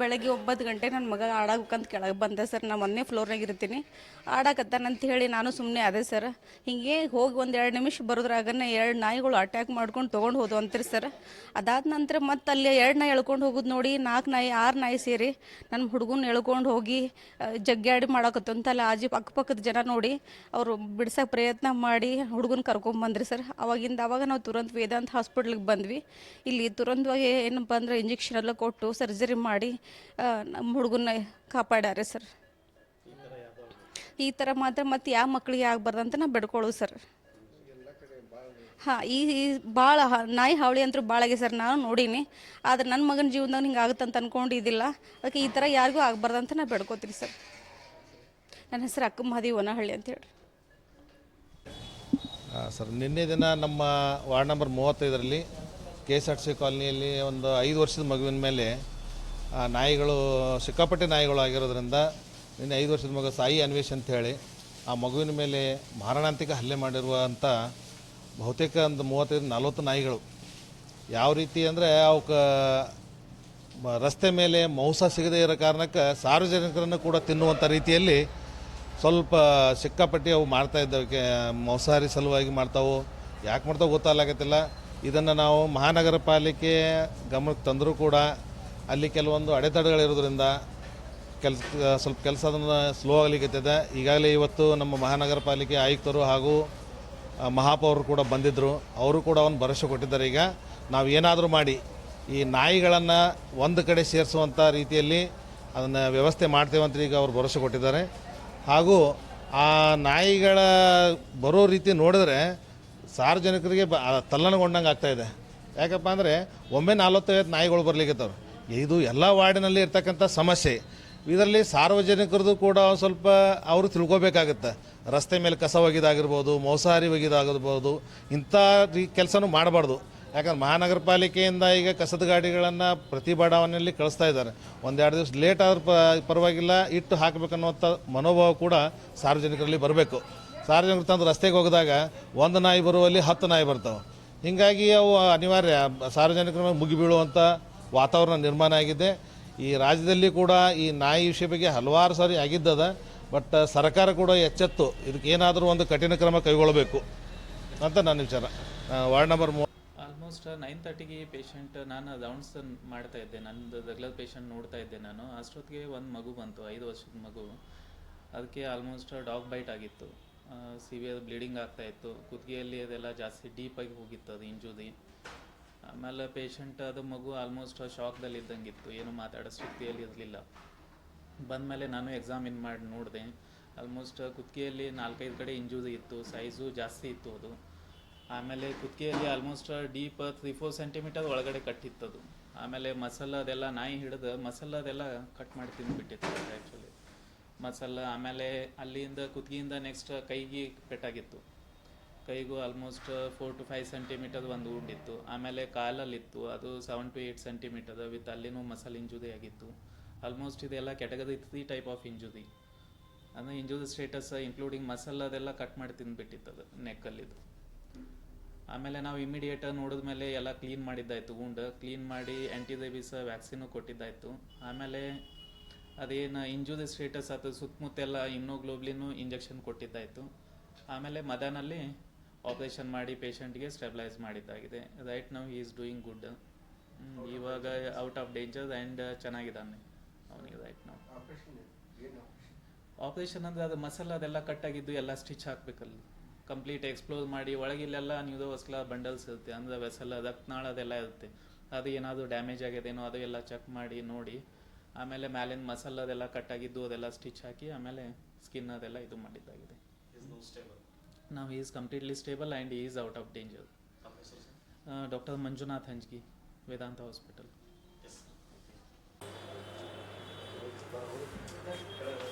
ಬೆಳಗ್ಗೆ ಒಂಬತ್ತು ಗಂಟೆ ನನ್ನ ಮಗ ಆಡಾಕಂತ ಕೆಳಗೆ ಬಂದೆ ಸರ್. ನಾನು ಮೊನ್ನೆ ಫ್ಲೋರ್ನಾಗ ಇರ್ತೀನಿ. ಆಡಾಕತ್ತಾನಂತ ಹೇಳಿ ನಾನು ಸುಮ್ಮನೆ ಅದೇ ಸರ್. ಹೀಗೆ ಹೋಗಿ ಒಂದು ಎರಡು ನಿಮಿಷ ಬರೋದ್ರಾಗನೇ ಎರಡು ನಾಯಿಗಳು ಅಟ್ಯಾಕ್ ಮಾಡ್ಕೊಂಡು ತೊಗೊಂಡು ಹೋದು ಅಂತೀರಿ ಸರ್. ಅದಾದ ನಂತರ ಮತ್ತೆ ಅಲ್ಲಿ ಎರಡು ನಾಯಿ ಎಳ್ಕೊಂಡು ಹೋಗೋದು ನೋಡಿ ನಾಲ್ಕು ನಾಯಿ, ಆರು ನಾಯಿ ಸೇರಿ ನನ್ನ ಹುಡುಗನ ಎಳ್ಕೊಂಡು ಹೋಗಿ ಜಗ್ಗಾಡಿ ಮಾಡಾಕತ್ತಂತ ಅಲ್ಲಿ, ಆಜಿ ಅಕ್ಕಪಕ್ಕದ ಜನ ನೋಡಿ ಅವರು ಬಿಡ್ಸೋಕೆ ಪ್ರಯತ್ನ ಮಾಡಿ ಹುಡುಗನ ಕರ್ಕೊಂಬಂದ್ರಿ ಸರ್. ಅವಾಗಿಂದ ಅವಾಗ ನಾವು ತುರಂತ ವೇದಾಂತ ಹಾಸ್ಪಿಟ್ಲಿಗೆ ಬಂದ್ವಿ. ಇಲ್ಲಿ ತುರಂತವಾಗಿ ಏನಪ್ಪ ಅಂದ್ರೆ ಇಂಜೆಕ್ಷನ್ ಎಲ್ಲ ಕೊಟ್ಟು ಸರ್ಜರಿ ಮಾಡಿ ನಮ್ಮ ಹುಡುಗನ ಕಾಪಾಡ್ಯಾರೆ ಸರ್. ಈ ಥರ ಮಾತ್ರ ಮತ್ತೆ ಯಾವ ಮಕ್ಕಳಿಗೆ ಆಗ್ಬಾರ್ದು ಅಂತ ನಾವು ಬೆಡ್ಕೊಳ್ಳೋದು ಸರ್. ಹಾಂ ಈ ಭಾಳ ನಾಯಿ ಹಾವಳಿ ಅಂತೂ ಭಾಳ ಆಗಿದೆ ಸರ್. ನಾನು ನೋಡೀನಿ. ಆದ್ರೆ ನನ್ನ ಮಗನ ಜೀವನದಾಗ ಹಿಂಗೆ ಆಗುತ್ತಂತ ಅಂದ್ಕೊಂಡಿದ್ದಿಲ್ಲ ಅದಕ್ಕೆ ಈ ಥರ ಯಾರಿಗೂ ಅಂತ ನಾ ಬೆಡ್ಕೋತೀನಿ ಸರ್. ನನ್ನ ಹೆಸರು ಅಕ್ಕ ಮಹದಿ ವನಹಳ್ಳಿ ಅಂತ ಹೇಳಿ ಆ, ಸರ್ ನಿನ್ನೆ ದಿನ ನಮ್ಮ ವಾರ್ಡ್ ನಂಬರ್ ಮೂವತ್ತೈದರಲ್ಲಿ ಕೆ ಎಸ್ ಆರ್ ಸಿ ಕಾಲನಿಯಲ್ಲಿ ಒಂದು ಐದು ವರ್ಷದ ಮಗುವಿನ ಮೇಲೆ ನಾಯಿಗಳು, ಸಿಕ್ಕಾಪಟ್ಟೆ ನಾಯಿಗಳು ಆಗಿರೋದ್ರಿಂದ ನಿನ್ನೆ ಐದು ವರ್ಷದ ಮಗ ಸಾಯಿ ಅನ್ವೇಷ್ ಅಂತ ಹೇಳಿ ಆ ಮಗುವಿನ ಮೇಲೆ ಮಾರಣಾಂತಿಕ ಹಲ್ಲೆ ಮಾಡಿರುವಂಥ ಬಹುತೇಕ ಒಂದು ಮೂವತ್ತೈದು, ನಲ್ವತ್ತು ನಾಯಿಗಳು. ಯಾವ ರೀತಿ ಅಂದರೆ ಅವಕ್ಕ ರಸ್ತೆ ಮೇಲೆ ಮಾಂಸ ಸಿಗದೇ ಇರೋ ಕಾರಣಕ್ಕೆ ಸಾರ್ವಜನಿಕರನ್ನು ಕೂಡ ತಿನ್ನುವಂಥ ರೀತಿಯಲ್ಲಿ ಸ್ವಲ್ಪ ಸಿಕ್ಕಾಪಟ್ಟಿ ಅವು ಮಾಡ್ತಾ ಇದ್ದವಕ್ಕೆ ಮಾಂಸಾಹಾರಿ ಸಲುವಾಗಿ ಮಾಡ್ತಾವೆ. ಯಾಕೆ ಮಾಡ್ತಾವೆ ಗೊತ್ತಾಗಲಾಗತ್ತಿಲ್ಲ. ಇದನ್ನು ನಾವು ಮಹಾನಗರ ಪಾಲಿಕೆ ಗಮನಕ್ಕೆ ತಂದರೂ ಕೂಡ ಅಲ್ಲಿ ಕೆಲವೊಂದು ಅಡೆತಡೆಗಳಿರೋದ್ರಿಂದ ಕೆಲಸ ಸ್ವಲ್ಪ ಕೆಲಸ ಅದನ್ನು ಸ್ಲೋ ಆಗಲಿಕ್ಕೆ ಈಗಾಗಲೇ ಇವತ್ತು ನಮ್ಮ ಮಹಾನಗರ ಪಾಲಿಕೆ ಆಯುಕ್ತರು ಹಾಗೂ ಮಹಾಪೌರರು ಕೂಡ ಬಂದಿದ್ದರು ಅವರು ಕೂಡ ಒಂದು ಭರವಸೆ ಕೊಟ್ಟಿದ್ದಾರೆ. ಈಗ ನಾವು ಏನಾದರೂ ಮಾಡಿ, ಈ ನಾಯಿಗಳನ್ನು ಒಂದು ಕಡೆ ಸೇರಿಸುವಂಥ ರೀತಿಯಲ್ಲಿ ಅದನ್ನು ವ್ಯವಸ್ಥೆ ಮಾಡ್ತೇವಂತ ಈಗ ಅವರು ಭರವಸೆ ಕೊಟ್ಟಿದ್ದಾರೆ. ಹಾಗೂ ಆ ನಾಯಿಗಳ ಬರೋ ರೀತಿ ನೋಡಿದ್ರೆ ಸಾರ್ವಜನಿಕರಿಗೆ ಬ ತಲ್ಲಣಗೊಂಡಂಗೆ ಆಗ್ತಾಯಿದೆ ಯಾಕಪ್ಪ ಅಂದರೆ ಒಮ್ಮೆ ನಲ್ವತ್ತೈವತ್ತು ನಾಯಿಗಳು ಬರ್ಲಿಕ್ಕತ್ತವ್ರು ಇದು ಎಲ್ಲ ವಾರ್ಡಿನಲ್ಲಿ ಇರ್ತಕ್ಕಂಥ ಸಮಸ್ಯೆ. ಇದರಲ್ಲಿ ಸಾರ್ವಜನಿಕರದು ಕೂಡ ಸ್ವಲ್ಪ ಅವರು ತಿಳ್ಕೊಬೇಕಾಗತ್ತೆ. ರಸ್ತೆ ಮೇಲೆ ಕಸ ಒಗಿದಾಗಿರ್ಬೋದು, ಮೌಸಾರಿ ಒಗಿದಾಗಿರ್ಬೋದು, ಇಂಥ ಕೆಲಸನೂ ಮಾಡಬಾರ್ದು. ಯಾಕಂದ್ರೆ ಮಹಾನಗರ ಪಾಲಿಕೆಯಿಂದ ಈಗ ಕಸದ ಗಾಡಿಗಳನ್ನು ಪ್ರತಿ ಬಡಾವಣೆಯಲ್ಲಿ ಕಳಿಸ್ತಾ ಇದ್ದಾರೆ. ಒಂದೆರಡು ದಿವಸ ಲೇಟ್ ಆದ್ರೂ ಪರವಾಗಿಲ್ಲ, ಇಟ್ಟು ಹಾಕಬೇಕನ್ನುವಂಥ ಮನೋಭಾವ ಕೂಡ ಸಾರ್ವಜನಿಕರಲ್ಲಿ ಬರಬೇಕು. ಸಾರ್ವಜನಿಕರು ತಂದು ರಸ್ತೆಗೆ ಹೋಗಿದಾಗ ಒಂದು ನಾಯಿ ಬರುವಲ್ಲಿ ಹತ್ತು ನಾಯಿ ಬರ್ತಾವೆ. ಹೀಗಾಗಿ ಅವು ಅನಿವಾರ್ಯ. ಸಾರ್ವಜನಿಕರ ಮುಗಿಬೀಳುವಂಥ ಮುಗಿ ಬೀಳುವಂಥ ವಾತಾವರಣ ನಿರ್ಮಾಣ ಆಗಿದೆ. ಈ ರಾಜ್ಯದಲ್ಲಿ ಕೂಡ ಈ ನಾಯಿ ವಿಷಯ ಬಗ್ಗೆ ಹಲವಾರು ಸಾರಿ ಆಗಿದ್ದದ, ಬಟ್ ಸರ್ಕಾರ ಕೂಡ ಎಚ್ಚೆತ್ತು. ಇದಕ್ಕೆ ಏನಾದರೂ ಒಂದು ಕಠಿಣ ಕ್ರಮ ಕೈಗೊಳ್ಳಬೇಕು ಅಂತ ನನ್ನ ವಿಚಾರ. ವಾರ್ಡ್ ನಂಬರ್ ಮೂ ಆಲ್ಮೋಸ್ಟ್ ನೈನ್ ತರ್ಟಿಗೆ ಪೇಷಂಟ್ ನಾನು ರೌಂಡ್ಸ್ ಮಾಡ್ತಾ ಇದ್ದೆ. ನಂದು ರೆಗ್ಯುಲರ್ ಪೇಷಂಟ್ ನೋಡ್ತಾ ಇದ್ದೆ ನಾನು. ಅಷ್ಟೊತ್ತಿಗೆ ಒಂದು ಮಗು ಬಂತು, ಐದು ವರ್ಷದ ಮಗು. ಅದಕ್ಕೆ ಆಲ್ಮೋಸ್ಟ್ ಡಾಗ್ ಬೈಟ್ ಆಗಿತ್ತು. ಸಿವಿಯರ್ ಬ್ಲೀಡಿಂಗ್ ಆಗ್ತಾ ಇತ್ತು. ಕುತ್ತಿಗೆಯಲ್ಲಿ ಅದೆಲ್ಲ ಜಾಸ್ತಿ ಡೀಪಾಗಿ ಹೋಗಿತ್ತು ಅದು ಇಂಜುರಿ ಆಮೇಲೆ ಪೇಷಂಟ್ ಅದು ಮಗು ಆಲ್ಮೋಸ್ಟ್ ಶಾಕ್ದಲ್ಲಿ ಇದ್ದಂಗಿತ್ತು ಏನು ಮಾತಾಡೋ ಸ್ಥಿತಿಯಲ್ಲಿ ಇರಲಿಲ್ಲ. ಬಂದಮೇಲೆ ನಾನು ಎಕ್ಸಾಮಿನ್ ಮಾಡಿ ನೋಡಿದೆ. ಆಲ್ಮೋಸ್ಟ್ ಕುತ್ತಿಗೆಯಲ್ಲಿ ನಾಲ್ಕೈದು ಕಡೆ ಇಂಜೂರಿ ಇತ್ತು. ಸೈಜು ಜಾಸ್ತಿ ಇತ್ತು ಅದು. ಆಮೇಲೆ ಕುತ್ತಿಗೆಯಲ್ಲಿ almost deep three four centimetre ಒಳಗಡೆ ಕಟ್ಟಿತ್ತದು. ಆಮೇಲೆ ಮಸಾಲ ಅದೆಲ್ಲ ನಾಯಿ ಹಿಡಿದು ಮಸಾಲ ಅದೆಲ್ಲ ಕಟ್ ಮಾಡಿ ತಿಂದುಬಿಟ್ಟಿತ್ತು ಆ್ಯಕ್ಚುಲಿ ಮಸಾಲ ಆಮೇಲೆ ಅಲ್ಲಿಂದ ಕುತ್ತಿಗೆಯಿಂದ ನೆಕ್ಸ್ಟ್ ಕೈಗೆ ಪೆಟ್ಟಾಗಿತ್ತು. ಕೈಗೂ almost four to five centimetre ಒಂದು ಉಂಡಿತ್ತು. ಆಮೇಲೆ ಕಾಲಲ್ಲಿತ್ತು. ಅದು seven to eight centimetre with ಅಲ್ಲಿನೂ ಮಸಲ್ ಇಂಜುರಿ ಆಗಿತ್ತು. ಆಲ್ಮೋಸ್ಟ್ ಇದೆಲ್ಲ category three type of injury ಅಂದರೆ ಇಂಜುರಿ ಸ್ಟೇಟಸ್ ಇನ್ಕ್ಲೂಡಿಂಗ್ ಮಸಲ್ ಅದೆಲ್ಲ ಕಟ್ ಮಾಡಿ ತಿಂದ್ಬಿಟ್ಟಿತ್ತು ಅದು ನೆಕ್ಕಲ್ಲಿದ್ದು ಆಮೇಲೆ ನಾವು ಇಮಿಡಿಯೇಟ್ ನೋಡಿದ ಮೇಲೆ ಎಲ್ಲ ಕ್ಲೀನ್ ಮಾಡಿದ್ದಾಯಿತು ಉಂಡ ಕ್ಲೀನ್ ಮಾಡಿ ಆ್ಯಂಟಿರೈಬಿಸ್ ವ್ಯಾಕ್ಸಿನು ಕೊಟ್ಟಿದ್ದಾಯಿತು. ಆಮೇಲೆ ಅದೇನು ಇಂಜುರಿ ಸ್ಟೇಟಸ್ ಅದು ಸುತ್ತಮುತ್ತೆಲ್ಲ ಇಮ್ನೋಗ್ಲೋಬ್ಲಿನು ಇಂಜೆಕ್ಷನ್ ಕೊಟ್ಟಿದ್ದಾಯಿತು. ಆಮೇಲೆ ಮದನಲ್ಲಿ ಆಪರೇಷನ್ ಮಾಡಿ ಪೇಷಂಟ್ಗೆ stabilise ಮಾಡಿದ್ದಾಗಿದೆ. Right now he is doing good ಇವಾಗ ಔಟ್ ಆಫ್ ಡೇಂಜರ್ ಆ್ಯಂಡ್ ಚೆನ್ನಾಗಿದ್ದಾನೆ ಅವನಿಗೆ ರೈಟ್ ನಾವು ಆಪರೇಷನ್ ಅಂದರೆ ಅದು ಮಸಲ್ ಅದೆಲ್ಲ ಕಟ್ಟಾಗಿದ್ದು ಎಲ್ಲ ಸ್ಟಿಚ್ ಹಾಕ್ಬೇಕಲ್ಲಿ. ಕಂಪ್ಲೀಟ್ ಎಕ್ಸ್ಪ್ಲೋರ್ ಮಾಡಿ ಒಳಗಿಲ್ಲೆಲ್ಲ ನ್ಯೂರೋವಸ್ಕುಲ ಬಂಡಲ್ಸ್ ಇರುತ್ತೆ. ಅಂದರೆ ವೆಸಲ್ ರಕ್ತನಾಳ ಅದೆಲ್ಲ ಇರುತ್ತೆ. ಅದು ಏನಾದರೂ ಡ್ಯಾಮೇಜ್ ಆಗಿದೆನೋ ಅದು ಎಲ್ಲ ಚೆಕ್ ಮಾಡಿ ನೋಡಿ. ಆಮೇಲೆ ಮ್ಯಾಲಿನ ಮಸಲ್ ಅದೆಲ್ಲ ಕಟ್ಟಾಗಿದ್ದು ಅದೆಲ್ಲ ಸ್ಟಿಚ್ ಹಾಕಿ ಆಮೇಲೆ ಸ್ಕಿನ್ ಅದೆಲ್ಲ ಇದು ಮಾಡಿದ್ದಾಗಿದೆ. ನಾವು is completely stable and is out of danger doctor Manjunath Hanjagi Vedanta hospital ನನಗೆ